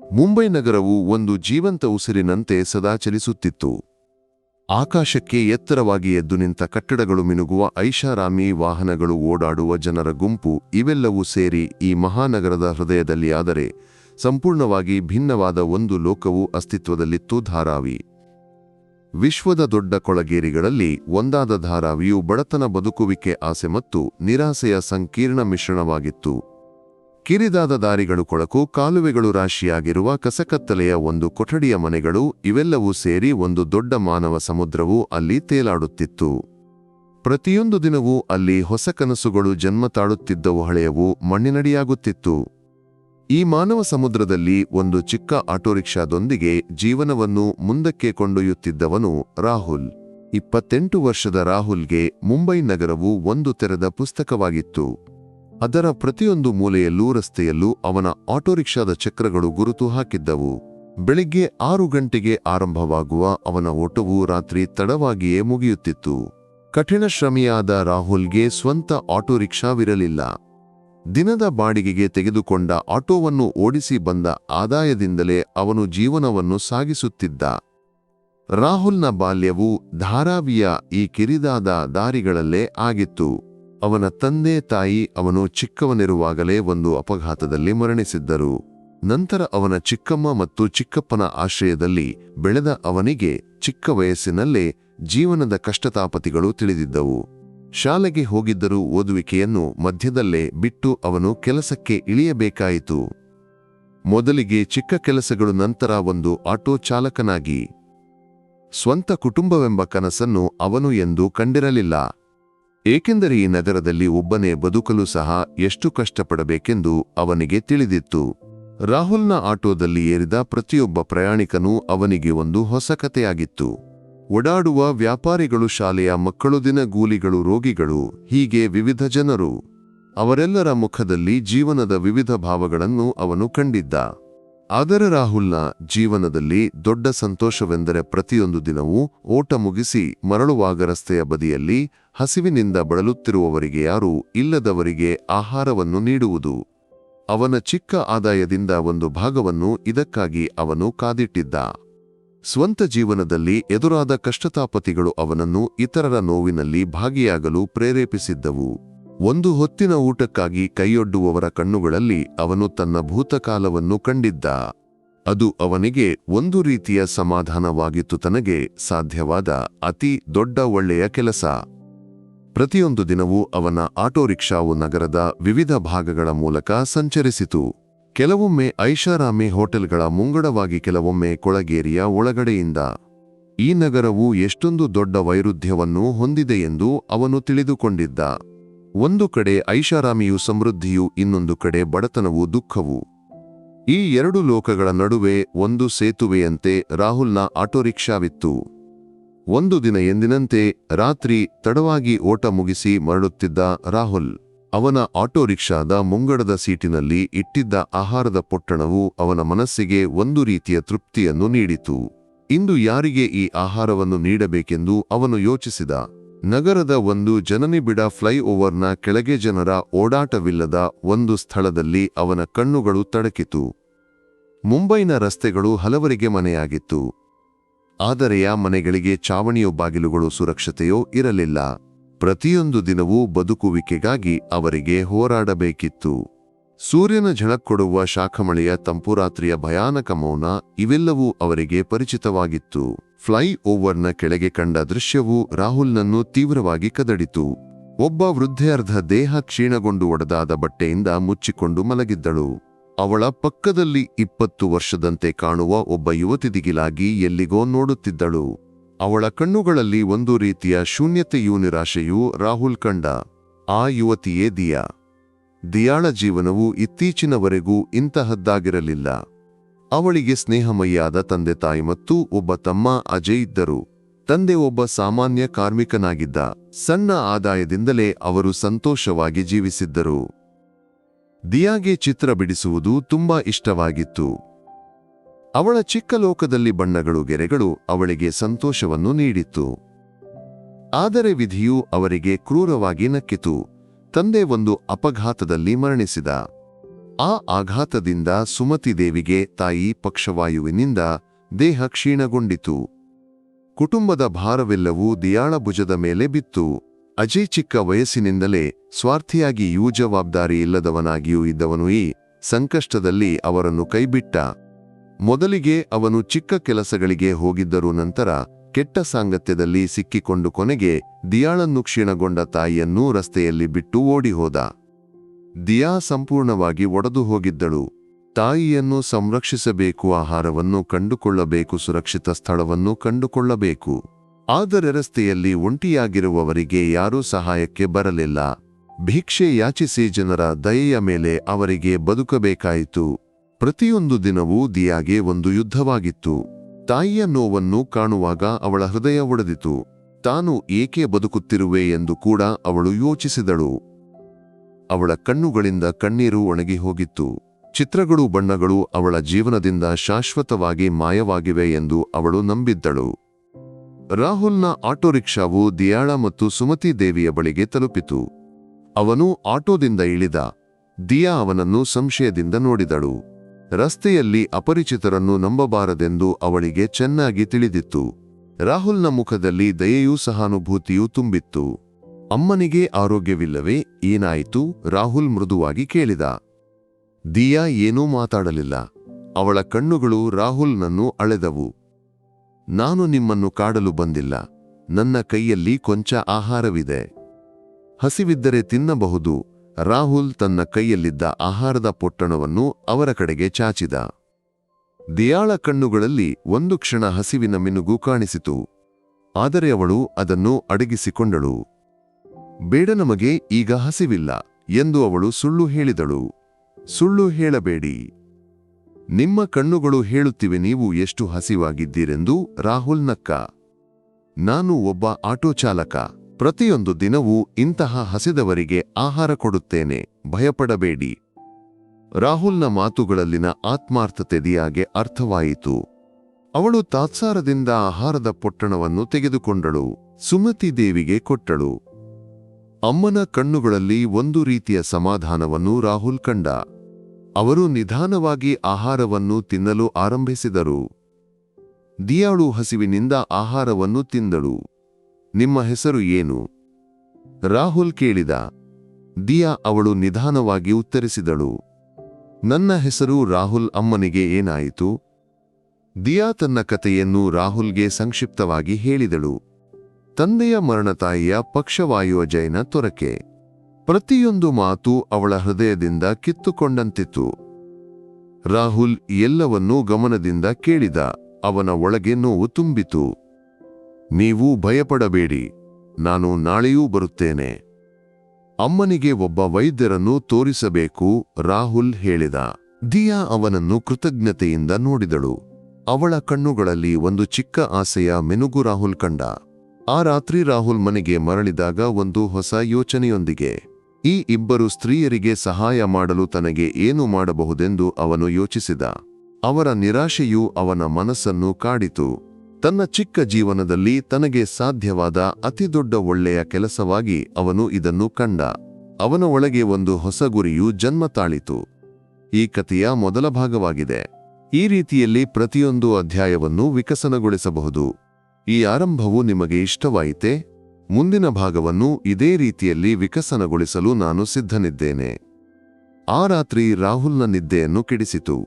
ಮುಂಬೈ ನಗರವು ಒಂದು ಜೀವಂತ ಉಸಿರಿನಂತೆ ಸದಾ ಚಲಿಸುತ್ತಿತ್ತು. ಆಕಾಶಕ್ಕೆ ಎತ್ತರವಾಗಿ ಎದ್ದು ನಿಂತ ಕಟ್ಟಡಗಳು ಮಿನುಗುವ ಐಷಾರಾಮಿ ವಾಹನಗಳು ಓಡಾಡುವ ಜನರ ಗುಂಪು ಇವೆಲ್ಲವೂ ಸೇರಿ ಈ ಮಹಾನಗರದ ಹೃದಯದಲ್ಲಿ ಆದರೆ ಸಂಪೂರ್ಣವಾಗಿ ಭಿನ್ನವಾದ ಒಂದು ಲೋಕವು ಅಸ್ತಿತ್ವದಲ್ಲಿತ್ತು ಧಾರಾವಿ. ವಿಶ್ವದ ದೊಡ್ಡ ಕೊಳಗೇರಿಗಳಲ್ಲಿ ಒಂದಾದ ಧಾರಾವಿಯು ಬಡತನ ಬದುಕುವಿಕೆ ಆಸೆ ಮತ್ತು ನಿರಾಸೆಯ ಸಂಕೀರ್ಣ ಮಿಶ್ರಣವಾಗಿತ್ತು. ಕಿರಿದಾದ ದಾರಿಗಳು ಕೊಳಕು, ಕಾಲುವೆಗಳು ರಾಶಿಯಾಗಿರುವ ಕಸಕತ್ತಲೆಯ ಒಂದು ಕೊಠಡಿಯ ಮನೆಗಳು, ಇವೆಲ್ಲವೂ ಸೇರಿ ಒಂದು ದೊಡ್ಡ ಮಾನವ ಸಮುದ್ರವು ಅಲ್ಲಿ ತೇಲಾಡುತ್ತಿತ್ತು. ಪ್ರತಿಯೊಂದು ದಿನವೂ ಅಲ್ಲಿ ಹೊಸ ಕನಸುಗಳು ಜನ್ಮ ತಾಳುತ್ತಿದ್ದವು ಹಳೆಯವು ಮಣ್ಣಿನಡಿಯಾಗುತ್ತಿತ್ತು. ಈ ಮಾನವ ಸಮುದ್ರದಲ್ಲಿ ಒಂದು ಚಿಕ್ಕ ಆಟೋರಿಕ್ಷಾದೊಂದಿಗೆ ಜೀವನವನ್ನು ಮುಂದಕ್ಕೆ ಕೊಂಡೊಯ್ಯುತ್ತಿದ್ದವನು ರಾಹುಲ್. ಇಪ್ಪತ್ತೆಂಟು ವರ್ಷದ ರಾಹುಲ್ಗೆ ಮುಂಬೈ ನಗರವು ಒಂದು ತೆರೆದ ಪುಸ್ತಕವಾಗಿತ್ತು. ಅದರ ಪ್ರತಿಯೊಂದು ಮೂಲೆಯಲ್ಲೂ ರಸ್ತೆಯಲ್ಲೂ ಅವನ ಆಟೋರಿಕ್ಷಾದ ಚಕ್ರಗಳು ಗುರುತು ಹಾಕಿದ್ದವು. ಬೆಳಿಗ್ಗೆ ಆರು ಗಂಟೆಗೆ ಆರಂಭವಾಗುವ ಅವನ ಓಟವು ರಾತ್ರಿ ತಡವಾಗಿಯೇ ಮುಗಿಯುತ್ತಿತ್ತು. ಕಠಿಣ ಶ್ರಮಿಯಾದ ರಾಹುಲ್ಗೆ ಸ್ವಂತ ಆಟೋರಿಕ್ಷಾವಿರಲಿಲ್ಲ. ದಿನದ ಬಾಡಿಗೆಗೆ ತೆಗೆದುಕೊಂಡ ಆಟೋವನ್ನು ಓಡಿಸಿ ಬಂದ ಆದಾಯದಿಂದಲೇ ಅವನು ಜೀವನವನ್ನು ಸಾಗಿಸುತ್ತಿದ್ದ. ರಾಹುಲ್ನ ಬಾಲ್ಯವು ಧಾರಾವಿಯ ಈ ಕಿರಿದಾದ ದಾರಿಗಳಲ್ಲೇ ಆಗಿತ್ತು. ಅವನ ತಂದೆ ತಾಯಿ ಅವನು ಚಿಕ್ಕವನಿರುವಾಗಲೇ ಒಂದು ಅಪಘಾತದಲ್ಲಿ ಮರಣಿಸಿದ್ದರು. ನಂತರ ಅವನ ಚಿಕ್ಕಮ್ಮ ಮತ್ತು ಚಿಕ್ಕಪ್ಪನ ಆಶ್ರಯದಲ್ಲಿ ಬೆಳೆದ ಅವನಿಗೆ ಚಿಕ್ಕ ವಯಸ್ಸಿನಲ್ಲೇ ಜೀವನದ ಕಷ್ಟತಾಪತಿಗಳು ತಿಳಿದಿದ್ದವು. ಶಾಲೆಗೆ ಹೋಗಿದ್ದರೂ ಓದುವಿಕೆಯನ್ನು ಮಧ್ಯದಲ್ಲೇ ಬಿಟ್ಟು ಅವನು ಕೆಲಸಕ್ಕೆ ಇಳಿಯಬೇಕಾಯಿತು. ಮೊದಲಿಗೆ ಚಿಕ್ಕ ಕೆಲಸಗಳು ನಂತರ ಒಂದು ಆಟೋ ಚಾಲಕನಾಗಿ. ಸ್ವಂತ ಕುಟುಂಬವೆಂಬ ಕನಸನ್ನು ಅವನು ಎಂದು ಕಂಡಿರಲಿಲ್ಲ. ಏಕೆಂದರೆ ಈ ನಗರದಲ್ಲಿ ಒಬ್ಬನೇ ಬದುಕಲು ಸಹ ಎಷ್ಟು ಕಷ್ಟಪಡಬೇಕೆಂದು ಅವನಿಗೆ ತಿಳಿದಿತ್ತು. ರಾಹುಲ್ನ ಆಟೋದಲ್ಲಿ ಏರಿದ ಪ್ರತಿಯೊಬ್ಬ ಪ್ರಯಾಣಿಕನೂ ಅವನಿಗೆ ಒಂದು ಹೊಸ ಕಥೆಯಾಗಿತ್ತು. ಓಡಾಡುವ ವ್ಯಾಪಾರಿಗಳು, ಶಾಲೆಯ ಮಕ್ಕಳು ದಿನಗೂಲಿಗಳು ರೋಗಿಗಳು, ಹೀಗೆ ವಿವಿಧ ಜನರು. ಅವರೆಲ್ಲರ ಮುಖದಲ್ಲಿ ಜೀವನದ ವಿವಿಧ ಭಾವಗಳನ್ನು ಅವನು ಕಂಡಿದ್ದ. ಆದರೆ ರಾಹುಲ್ನ ಜೀವನದಲ್ಲಿ ದೊಡ್ಡ ಸಂತೋಷವೆಂದರೆ ಪ್ರತಿಯೊಂದು ದಿನವೂ ಓಟ ಮುಗಿಸಿ ಮರಳುವಾಗ ರಸ್ತೆಯ ಬದಿಯಲ್ಲಿ ಹಸಿವಿನಿಂದ ಬಳಲುತ್ತಿರುವವರಿಗೆ ಯಾರೂ ಇಲ್ಲದವರಿಗೆ ಆಹಾರವನ್ನು ನೀಡುವುದು. ಅವನ ಚಿಕ್ಕ ಆದಾಯದಿಂದ ಒಂದು ಭಾಗವನ್ನು ಇದಕ್ಕಾಗಿ ಅವನು ಕಾದಿಟ್ಟಿದ್ದ. ಸ್ವಂತ ಜೀವನದಲ್ಲಿ ಎದುರಾದ ಕಷ್ಟತಾಪತಿಗಳು ಅವನನ್ನು ಇತರರ ನೋವಿನಲ್ಲಿ ಭಾಗಿಯಾಗಲು ಪ್ರೇರೇಪಿಸಿದ್ದವು. ಒಂದು ಹೊತ್ತಿನ ಊಟಕ್ಕಾಗಿ ಕೈಯೊಡ್ಡುವವರ ಕಣ್ಣುಗಳಲ್ಲಿ ಅವನು ತನ್ನ ಭೂತಕಾಲವನ್ನು ಕಂಡಿದ್ದ. ಅದು ಅವನಿಗೆ ಒಂದು ರೀತಿಯ ಸಮಾಧಾನವಾಗಿತ್ತು ತನಗೆ ಸಾಧ್ಯವಾದ ಅತಿ ದೊಡ್ಡ ಒಳ್ಳೆಯ ಕೆಲಸ. ಪ್ರತಿಯೊಂದು ದಿನವೂ ಅವನ ಆಟೋ ರಿಕ್ಷಾವು ನಗರದ ವಿವಿಧ ಭಾಗಗಳ ಮೂಲಕ ಸಂಚರಿಸಿತು. ಕೆಲವೊಮ್ಮೆ ಐಷಾರಾಮಿ ಹೋಟೆಲ್ಗಳ ಮುಂಗಡವಾಗಿ ಕೆಲವೊಮ್ಮೆ ಕೊಳಗೇರಿಯ ಒಳಗಡೆಯಿಂದ. ಈ ನಗರವು ಎಷ್ಟೊಂದು ದೊಡ್ಡ ವೈರುಧ್ಯವನ್ನು ಹೊಂದಿದೆ ಎಂದು ಅವನು ತಿಳಿದುಕೊಂಡಿದ್ದ. ಒಂದು ಕಡೆ ಐಷಾರಾಮಿಯು ಸಮೃದ್ಧಿಯು, ಇನ್ನೊಂದು ಕಡೆ ಬಡತನವು ದುಃಖವು. ಈ ಎರಡು ಲೋಕಗಳ ನಡುವೆ ಒಂದು ಸೇತುವೆಯಂತೆ ರಾಹುಲ್ನ ಆಟೋರಿಕ್ಷಾವಿತ್ತು. ಒಂದು ದಿನ ಎಂದಿನಂತೆ ರಾತ್ರಿ ತಡವಾಗಿ ಓಟ ಮುಗಿಸಿ ಮರಳುತ್ತಿದ್ದ ರಾಹುಲ್, ಅವನ ಆಟೋ ರಿಕ್ಷಾದ ಮುಂಗಡದ ಸೀಟಿನಲ್ಲಿ ಇಟ್ಟಿದ್ದ ಆಹಾರದ ಪೊಟ್ಟಣವು ಅವನ ಮನಸ್ಸಿಗೆ ಒಂದು ರೀತಿಯ ತೃಪ್ತಿಯನ್ನು ನೀಡಿತು. ಇಂದು ಯಾರಿಗೆ ಈ ಆಹಾರವನ್ನು ನೀಡಬೇಕೆಂದು ಅವನು ಯೋಚಿಸಿದ. ನಗರದ ಒಂದು ಜನನಿಬಿಡ ಫ್ಲೈಓವರ್ನ ಕೆಳಗೆ ಜನರ ಓಡಾಟವಿಲ್ಲದ ಒಂದು ಸ್ಥಳದಲ್ಲಿ ಅವನ ಕಣ್ಣುಗಳು ತಡಕಿತು. ಮುಂಬೈನ ರಸ್ತೆಗಳು ಹಲವರಿಗೆ ಮನೆಯಾಗಿತ್ತು. ಆದರೆ ಆ ಮನೆಗಳಿಗೆ ಚಾವಣಿಯೋ ಬಾಗಿಲುಗಳು ಸುರಕ್ಷತೆಯೋ ಇರಲಿಲ್ಲ. ಪ್ರತಿಯೊಂದು ದಿನವೂ ಬದುಕುವಿಕೆಗಾಗಿ ಅವರಿಗೆ ಹೋರಾಡಬೇಕಿತ್ತು. ಸೂರ್ಯನ ಝಳಕ್ಕೊಡುವ ಶಾಖಮಳೆಯ ತಂಪುರಾತ್ರಿಯ ಭಯಾನಕ ಮೌನ ಇವೆಲ್ಲವೂ ಅವರಿಗೆ ಪರಿಚಿತವಾಗಿತ್ತು. ಫ್ಲೈ ಓವರ್ನ ಕೆಳಗೆ ಕಂಡ ದೃಶ್ಯವು ರಾಹುಲ್ನನ್ನು ತೀವ್ರವಾಗಿ ಕದಡಿತು. ಒಬ್ಬ ವೃದ್ಧೆಯರ್ಧ ದೇಹ ಕ್ಷೀಣಗೊಂಡು ಒಡೆದಾದ ಬಟ್ಟೆಯಿಂದ ಮುಚ್ಚಿಕೊಂಡು ಮಲಗಿದ್ದಳು. ಅವಳ ಪಕ್ಕದಲ್ಲಿ ಇಪ್ಪತ್ತು ವರ್ಷದಂತೆ ಕಾಣುವ ಒಬ್ಬ ಯುವತಿದಿಗಿಲಾಗಿ ಎಲ್ಲಿಗೋ ನೋಡುತ್ತಿದ್ದಳು. ಅವಳ ಕಣ್ಣುಗಳಲ್ಲಿ ಒಂದು ರೀತಿಯ ಶೂನ್ಯತೆಯೂ ನಿರಾಶೆಯೂ ರಾಹುಲ್ ಕಂಡ ಆ ಯುವತಿಯೇ ದಿಯಾ. ದಿಯಾಳ ಜೀವನವು ಇತ್ತೀಚಿನವರೆಗೂ ಇಂತಹದ್ದಾಗಿರಲಿಲ್ಲ. ಅವಳಿಗೆ ಸ್ನೇಹಮಯ್ಯಾದ ತಂದೆ ತಾಯಿ ಮತ್ತು ಒಬ್ಬ ತಮ್ಮ ಅಜಯ್ ಇದ್ದರು. ತಂದೆ ಒಬ್ಬ ಸಾಮಾನ್ಯ ಕಾರ್ಮಿಕನಾಗಿದ್ದ. ಸಣ್ಣ ಆದಾಯದಿಂದಲೇ ಅವರು ಸಂತೋಷವಾಗಿ ಜೀವಿಸಿದ್ದರು. ದಿಯಾಗೆ ಚಿತ್ರ ಬಿಡಿಸುವುದು ತುಂಬಾ ಇಷ್ಟವಾಗಿತ್ತು. ಅವಳ ಚಿಕ್ಕ ಲೋಕದಲ್ಲಿ ಬಣ್ಣಗಳು ಗೆರೆಗಳು ಅವಳಿಗೆ ಸಂತೋಷವನ್ನು ನೀಡಿತ್ತು. ಆದರೆ ವಿಧಿಯು ಅವರಿಗೆ ಕ್ರೂರವಾಗಿ ನಕ್ಕಿತು. ತಂದೆ ಒಂದು ಅಪಘಾತದಲ್ಲಿ ಮರಣಿಸಿದ. ಆ ಆಘಾತದಿಂದ ಸುಮತಿ ದೇವಿಗೆ ತಾಯಿ ಪಕ್ಷವಾಯುವಿನಿಂದ ದೇಹ ಕ್ಷೀಣಗೊಂಡಿತು. ಕುಟುಂಬದ ಭಾರವೆಲ್ಲವೂ ದಿಯಾಳ ಭುಜದ ಮೇಲೆ ಬಿತ್ತು. ಅಜಯ್ ಚಿಕ್ಕ ವಯಸ್ಸಿನಿಂದಲೇ ಸ್ವಾರ್ಥಿಯಾಗಿಯೂ ಜವಾಬ್ದಾರಿ ಇಲ್ಲದವನಾಗಿಯೂ ಇದ್ದವನು ಈ ಸಂಕಷ್ಟದಲ್ಲಿ ಅವರನ್ನು ಕೈಬಿಟ್ಟ. ಮೊದಲಿಗೆ ಅವನು ಚಿಕ್ಕ ಕೆಲಸಗಳಿಗೆ ಹೋಗಿದ್ದರೂ ನಂತರ ಕೆಟ್ಟ ಸಾಂಗತ್ಯದಲ್ಲಿ ಸಿಕ್ಕಿಕೊಂಡು ಕೊನೆಗೆ ದಿಯಾಳನ್ನು ಕ್ಷೀಣಗೊಂಡ ತಾಯಿಯನ್ನೂ ರಸ್ತೆಯಲ್ಲಿ ಬಿಟ್ಟು ಓಡಿಹೋದ. ದಿಯಾ ಸಂಪೂರ್ಣವಾಗಿ ಒಡೆದು ಹೋಗಿದ್ದಳು. ತಾಯಿಯನ್ನು ಸಂರಕ್ಷಿಸಬೇಕು, ಆಹಾರವನ್ನು ಕಂಡುಕೊಳ್ಳಬೇಕು, ಸುರಕ್ಷಿತ ಸ್ಥಳವನ್ನು ಕಂಡುಕೊಳ್ಳಬೇಕು. ಆದರೆ ರಸ್ತೆಯಲ್ಲಿ ಒಂಟಿಯಾಗಿರುವವರಿಗೆ ಯಾರೂ ಸಹಾಯಕ್ಕೆ ಬರಲಿಲ್ಲ. ಭಿಕ್ಷೆ ಯಾಚಿಸಿ ಜನರ ದಯೆಯ ಮೇಲೆ ಅವರಿಗೆ ಬದುಕಬೇಕಾಯಿತು. ಪ್ರತಿಯೊಂದು ದಿನವೂ ದಿಯಾಗೆ ಒಂದು ಯುದ್ಧವಾಗಿತ್ತು. ತಾಯಿಯ ನೋವನ್ನು ಕಾಣುವಾಗ ಅವಳ ಹೃದಯ ಒಡೆದಿತು. ತಾನು ಏಕೆ ಬದುಕುತ್ತಿರುವೆ ಎಂದು ಕೂಡ ಅವಳು ಯೋಚಿಸಿದಳು. ಅವಳ ಕಣ್ಣುಗಳಿಂದ ಕಣ್ಣೀರು ಒಣಗಿ ಹೋಗಿತ್ತು. ಚಿತ್ರಗಳು ಬಣ್ಣಗಳು ಅವಳ ಜೀವನದಿಂದ ಶಾಶ್ವತವಾಗಿ ಮಾಯವಾಗಿವೆ ಎಂದು ಅವಳು ನಂಬಿದ್ದಳು. ರಾಹುಲ್ನ ಆಟೋ ರಿಕ್ಷಾವು ದಿಯಾಳ ಮತ್ತು ಸುಮತಿ ದೇವಿಯ ಬಳಿಗೆ ತಲುಪಿತು. ಅವನು ಆಟೋದಿಂದ ಇಳಿದ. ದಿಯಾ ಅವನನ್ನು ಸಂಶಯದಿಂದ ನೋಡಿದಳು. ರಸ್ತೆಯಲ್ಲಿ ಅಪರಿಚಿತರನ್ನು ನಂಬಬಾರದೆಂದು ಅವಳಿಗೆ ಚೆನ್ನಾಗಿ ತಿಳಿದಿತ್ತು. ರಾಹುಲ್ನ ಮುಖದಲ್ಲಿ ದಯೆಯೂ ಸಹಾನುಭೂತಿಯೂ ತುಂಬಿತ್ತು. ಅಮ್ಮನಿಗೆ ಆರೋಗ್ಯವಿಲ್ಲವೇ, ಏನಾಯಿತು? ರಾಹುಲ್ ಮೃದುವಾಗಿ ಕೇಳಿದ. ದಿಯಾ ಏನೂ ಮಾತಾಡಲಿಲ್ಲ. ಅವಳ ಕಣ್ಣುಗಳು ರಾಹುಲ್ನನ್ನು ಅಳೆದವು. ನಾನು ನಿಮ್ಮನ್ನು ಕಾಡಲು ಬಂದಿಲ್ಲ. ನನ್ನ ಕೈಯಲ್ಲಿ ಕೊಂಚ ಆಹಾರವಿದೆ. ಹಸಿವಿದ್ದರೆ ತಿನ್ನಬಹುದು. ರಾಹುಲ್ ತನ್ನ ಕೈಯಲ್ಲಿದ್ದ ಆಹಾರದ ಪೊಟ್ಟಣವನ್ನು ಅವರ ಕಡೆಗೆ ಚಾಚಿದ. ದಿಯಾಳ ಕಣ್ಣುಗಳಲ್ಲಿ ಒಂದು ಕ್ಷಣ ಹಸಿವಿನ ಮಿನುಗು ಕಾಣಿಸಿತು. ಆದರೆ ಅವಳು ಅದನ್ನು ಅಡಗಿಸಿಕೊಂಡಳು. ಬೇಡ ನಮಗೆ ಈಗ ಹಸಿವಿಲ್ಲ ಎಂದು ಅವಳು ಸುಳ್ಳು ಹೇಳಿದಳು. ಸುಳ್ಳು ಹೇಳಬೇಡಿ. ನಿಮ್ಮ ಕಣ್ಣುಗಳು ಹೇಳುತ್ತಿವೆ ನೀವು ಎಷ್ಟು ಹಸಿವಾಗಿದ್ದೀರೆಂದು ರಾಹುಲ್ ನಕ್ಕ ನಾನು ಒಬ್ಬ ಆಟೋ ಚಾಲಕ. ಪ್ರತಿಯೊಂದು ದಿನವೂ ಇಂತಹ ಹಸಿದವರಿಗೆ ಆಹಾರ ಕೊಡುತ್ತೇನೆ. ಭಯಪಡಬೇಡಿ. ರಾಹುಲ್ನ ಮಾತುಗಳಲ್ಲಿನ ಆತ್ಮಾರ್ಥತೆ ದಿಯಾಗೆ ಅರ್ಥವಾಯಿತು. ಅವಳು ತಾತ್ಸಾರದಿಂದ ಆಹಾರದ ಪೊಟ್ಟಣವನ್ನು ತೆಗೆದುಕೊಂಡಳು. ಸುಮತಿ ದೇವಿಗೆ ಕೊಟ್ಟಳು. ಅಮ್ಮನ ಕಣ್ಣುಗಳಲ್ಲಿ ಒಂದು ರೀತಿಯ ಸಮಾಧಾನವನ್ನು ರಾಹುಲ್ ಕಂಡ. ಅವರು ನಿಧಾನವಾಗಿ ಆಹಾರವನ್ನು ತಿನ್ನಲು ಆರಂಭಿಸಿದರು. ದಿಯಾಳು ಹಸಿವಿನಿಂದ ಆಹಾರವನ್ನು ತಿಂದಳು. ನಿಮ್ಮ ಹೆಸರು ಏನು? ರಾಹುಲ್ ಕೇಳಿದ. ದಿಯಾ ಅವಳು ನಿಧಾನವಾಗಿ ಉತ್ತರಿಸಿದಳು. ನನ್ನ ಹೆಸರು ರಾಹುಲ್, ಅಮ್ಮನಿಗೆ ಏನಾಯಿತು? ದಿಯಾ ತನ್ನ ಕಥೆಯನ್ನು ರಾಹುಲ್ಗೆ ಸಂಕ್ಷಿಪ್ತವಾಗಿ ಹೇಳಿದಳು. ತಂದೆಯ ಮರಣತಾಯಿಯ ಪಕ್ಷವಾಯುವ ಜೈನ ತೊರಕೆ. ಪ್ರತಿಯೊಂದು ಮಾತು ಅವಳ ಹೃದಯದಿಂದ ಕಿತ್ತುಕೊಂಡಂತಿತ್ತು. ರಾಹುಲ್ ಎಲ್ಲವನ್ನೂ ಗಮನದಿಂದ ಕೇಳಿದ, ಅವನ ಒಳಗೆ ನೋವು ತುಂಬಿತು. ನೀವು ಭಯಪಡಬೇಡಿ, ನಾನು ನಾಳೆಯೂ ಬರುತ್ತೇನೆ. ಅಮ್ಮನಿಗೆ ಒಬ್ಬ ವೈದ್ಯರನ್ನು ತೋರಿಸಬೇಕು, ರಾಹುಲ್ ಹೇಳಿದ. ದಿಯಾ ಅವನನ್ನು ಕೃತಜ್ಞತೆಯಿಂದ ನೋಡಿದಳು. ಅವಳ ಕಣ್ಣುಗಳಲ್ಲಿ ಒಂದು ಚಿಕ್ಕ ಆಸೆಯ ಮೆನುಗು ರಾಹುಲ್ ಕಂಡ. ಆ ರಾತ್ರಿ ರಾಹುಲ್ ಮನೆಗೆ ಮರಳಿದಾಗ ಒಂದು ಹೊಸ ಯೋಚನೆಯೊಂದಿಗೆ ಈ ಇಬ್ಬರು ಸ್ತ್ರೀಯರಿಗೆ ಸಹಾಯ ಮಾಡಲು ತನಗೆ ಏನು ಮಾಡಬಹುದೆಂದು ಅವನು ಯೋಚಿಸಿದ. ಅವರ ನಿರಾಶೆಯು ಅವನ ಮನಸ್ಸನ್ನು ಕಾಡಿತು. ತನ್ನ ಚಿಕ್ಕ ಜೀವನದಲ್ಲಿ ತನಗೆ ಸಾಧ್ಯವಾದ ಅತಿದೊಡ್ಡ ಒಳ್ಳೆಯ ಕೆಲಸವಾಗಿ ಅವನು ಇದನ್ನು ಕಂಡ. ಅವನ ಒಳಗೆ ಒಂದು ಹೊಸ ಗುರಿಯು ಜನ್ಮ ತಾಳಿತು ಈ ಕಥೆಯ ಮೊದಲ ಭಾಗವಾಗಿದೆ. ಈ ರೀತಿಯಲ್ಲಿ ಪ್ರತಿಯೊಂದು ಅಧ್ಯಾಯವನ್ನು ವಿಕಸನಗೊಳಿಸಬಹುದು. ಈ ಆರಂಭವು ನಿಮಗೆ ಇಷ್ಟವಾಯಿತೆ? ಮುಂದಿನ ಭಾಗವನ್ನು ಇದೇ ರೀತಿಯಲ್ಲಿ ವಿಕಸನಗೊಳಿಸಲು ನಾನು ಸಿದ್ಧನಿದ್ದೇನೆ. ಆ ರಾತ್ರಿ ರಾಹುಲ್ನ ನಿದ್ದೆಯನ್ನು ಕೆಡಿಸಿತು.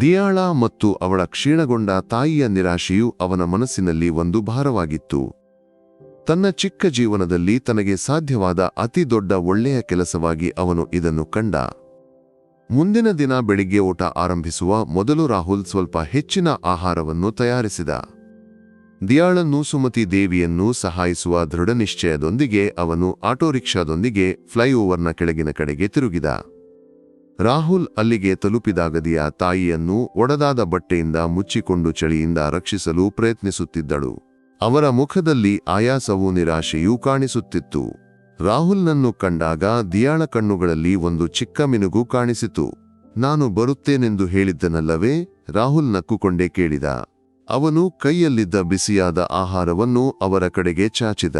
ದಿಯಾಳ ಮತ್ತು ಅವಳ ಕ್ಷೀಣಗೊಂಡ ತಾಯಿಯ ನಿರಾಶೆಯು ಅವನ ಮನಸ್ಸಿನಲ್ಲಿ ಒಂದು ಭಾರವಾಗಿತ್ತು. ತನ್ನ ಚಿಕ್ಕ ಜೀವನದಲ್ಲಿ ತನಗೆ ಸಾಧ್ಯವಾದ ಅತಿ ದೊಡ್ಡ ಒಳ್ಳೆಯ ಕೆಲಸವಾಗಿ ಅವನು ಇದನ್ನು ಕಂಡ. ಮುಂದಿನ ದಿನ ಬೆಳಿಗ್ಗೆ ಓಟ ಆರಂಭಿಸುವ ಮೊದಲು ರಾಹುಲ್ ಸ್ವಲ್ಪ ಹೆಚ್ಚಿನ ಆಹಾರವನ್ನು ತಯಾರಿಸಿದ. ದಿಯಾಳನ್ನು ಸುಮತಿ ದೇವಿಯನ್ನು ಸಹಾಯಿಸುವ ದೃಢನಿಶ್ಚಯದೊಂದಿಗೆ ಅವನು ಆಟೋ ರಿಕ್ಷಾದೊಂದಿಗೆ ಫ್ಲೈಓವರ್ನ ಕೆಳಗಿನ ಕಡೆಗೆ ತಿರುಗಿದ. ರಾಹುಲ್ ಅಲ್ಲಿಗೆ ತಲುಪಿದಾಗ ದಿಯಾ ತಾಯಿಯನ್ನು ಒಡದಾದ ಬಟ್ಟೆಯಿಂದ ಮುಚ್ಚಿಕೊಂಡು ಚಳಿಯಿಂದ ರಕ್ಷಿಸಲು ಪ್ರಯತ್ನಿಸುತ್ತಿದ್ದಳು. ಅವರ ಮುಖದಲ್ಲಿ ಆಯಾಸವೂ ನಿರಾಶೆಯೂ ಕಾಣಿಸುತ್ತಿತ್ತು. ರಾಹುಲ್ನನ್ನು ಕಂಡಾಗ ದಿಯಾಳ ಕಣ್ಣುಗಳಲ್ಲಿ ಒಂದು ಚಿಕ್ಕ ಮಿನುಗು ಕಾಣಿಸಿತು. ನಾನು ಬರುತ್ತೇನೆಂದು ಹೇಳಿದ್ದನಲ್ಲವೇ? ರಾಹುಲ್ ನಕ್ಕುಕೊಂಡೇ ಕೇಳಿದ. ಅವನು ಕೈಯಲ್ಲಿದ್ದ ಬಿಸಿಯಾದ ಆಹಾರವನ್ನು ಅವರ ಕಡೆಗೆ ಚಾಚಿದ.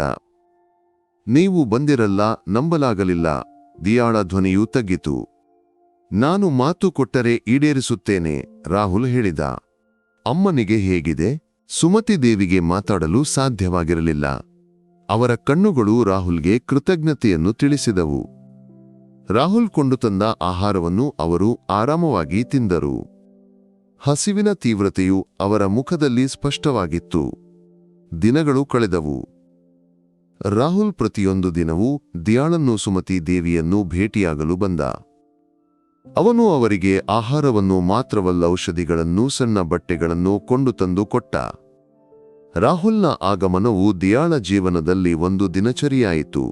ನೀವು ಬಂದಿರಲ್ಲ, ನಂಬಲಾಗಲಿಲ್ಲ, ದಿಯಾಳ ಧ್ವನಿಯು ತಗ್ಗಿತು. ನಾನು ಮಾತು ಕೊಟ್ಟರೆ ಈಡೇರಿಸುತ್ತೇನೆ, ರಾಹುಲ್ ಹೇಳಿದ. ಅಮ್ಮನಿಗೆ ಹೇಗಿದೆ, ಸುಮತಿ ದೇವಿಗೆ ಮಾತಾಡಲು ಸಾಧ್ಯವಾಗಿರಲಿಲ್ಲ. ಅವರ ಕಣ್ಣುಗಳು ರಾಹುಲ್ಗೆ ಕೃತಜ್ಞತೆಯನ್ನು ತಿಳಿಸಿದವು. ರಾಹುಲ್ ಕೊಂಡು ತಂದ ಆಹಾರವನ್ನು ಅವರು ಆರಾಮವಾಗಿ ತಿಂದರು. ಹಸಿವಿನ ತೀವ್ರತೆಯು ಅವರ ಮುಖದಲ್ಲಿ ಸ್ಪಷ್ಟವಾಗಿತ್ತು. ದಿನಗಳು ಕಳೆದವು. ರಾಹುಲ್ ಪ್ರತಿಯೊಂದು ದಿನವೂ ದಿಯಾಳನ್ನು ಸುಮತಿ ದೇವಿಯನ್ನು ಭೇಟಿಯಾಗಲು ಬಂದ. ಅವನು ಅವರಿಗೆ ಆಹಾರವನ್ನು ಮಾತ್ರವಲ್ಲ ಔಷಧಿಗಳನ್ನೂ, ಸಣ್ಣ ಬಟ್ಟೆಗಳನ್ನು ಕೊಂಡು ತಂದು ಕೊಟ್ಟ. ರಾಹುಲ್ನ ಆಗಮನವು ದಿಯಾಳ ಜೀವನದಲ್ಲಿ ಒಂದು ದಿನಚರಿಯಾಯಿತು.